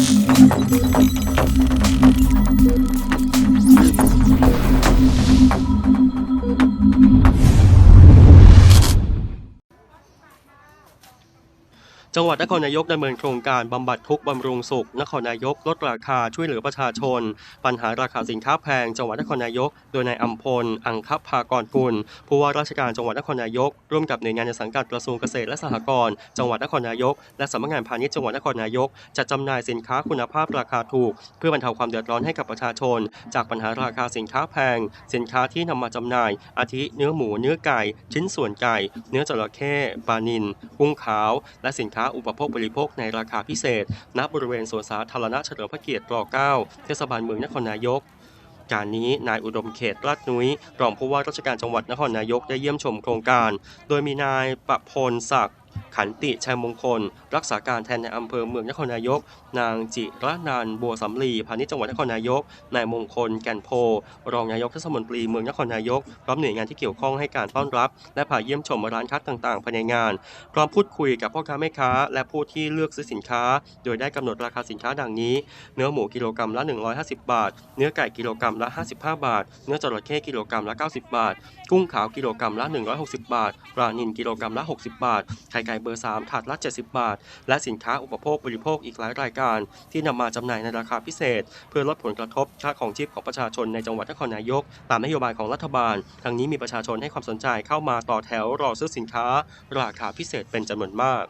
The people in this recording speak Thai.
Thank you. จังหวัดนครนายกดำเนินโครงการบำบัดทุกข์บำรุงสุข นครนายกลดราคาช่วยเหลือประชาชน ปัญหาราคาสินค้าแพง จังหวัดนครนายก โดยนายอัมพล อังคภากรกุลผู้ว่าราชการจังหวัดนครนายก ร่วมกับหน่วยงานในสังกัดกระทรวงเกษตรและสหกรณ์จังหวัดนครนายก และสำนักงานพาณิชย์จังหวัดนครนายกจัดจำหน่ายสินค้าคุณภาพราคาถูก เพื่อบรรเทาความเดือดร้อนให้กับประชาชน จากปัญหาราคาสินค้าแพง สินค้าที่นำมาจำหน่าย อาทิเนื้อหมูเนื้อไก่ ชิ้นส่วนไก่ เนื้อจระเข้ปลานิลกุ้งขาว และสินค้าอุปโภคบริโภคในราคาพิเศษ ณ บริเวณสวนสาธารณะเฉลิมพระเกียรติร9เทศบาลเมืองนครนายกการนี้นายอุดมเขตลาดนุ้ยรองผู้ว่าราชการจังหวัดนครนายกได้เยี่ยมชมโครงการ โดยมีนายประพลศักดิ์ ขันติชัยมงคล รักษาการแทนในอำเภอเมืองนครนายก นางจิรนันบัวสำลีพาณิชย์จังหวัดนครนายก นายมงคลแก่นโพ รองนายกเทศมนตรีเมืองนครนายกพร้อมหน่วยงานที่เกี่ยวข้องให้การต้อนรับ และพาเยี่ยมชมร้านค้าต่างๆภายในงาน พร้อมพูดคุยกับพ่อค้าแม่ค้า และผู้ที่เลือกซื้อสินค้า โดยได้กำหนดราคาสินค้าดังนี้ เนื้อหมูกิโลกรัมละ 150 บาท เนื้อไก่กิโลกรัมละ 55 บาท เนื้อจระเข้กิโลกรัมละ 90 บาท กุ้งขาวกิโลกรัมละ 160 บาท ปลานิลกิโลกรัมละ 60 บาท ไข่ไก่เบอร์ 3 ถาดละ 70 บาท และสินค้าอุปโภคบริโภคอีกหลายรายการ ที่นำมาจำหน่ายในราคาพิเศษ เพื่อลดผลกระทบค่าของชีพของประชาชนในจังหวัดนครนายก ตามนโยบายของรัฐบาลทั้งนี้มีประชาชนให้ความสนใจเข้ามาต่อแถวรอซื้อสินค้า ราคาพิเศษเป็นจำนวนมาก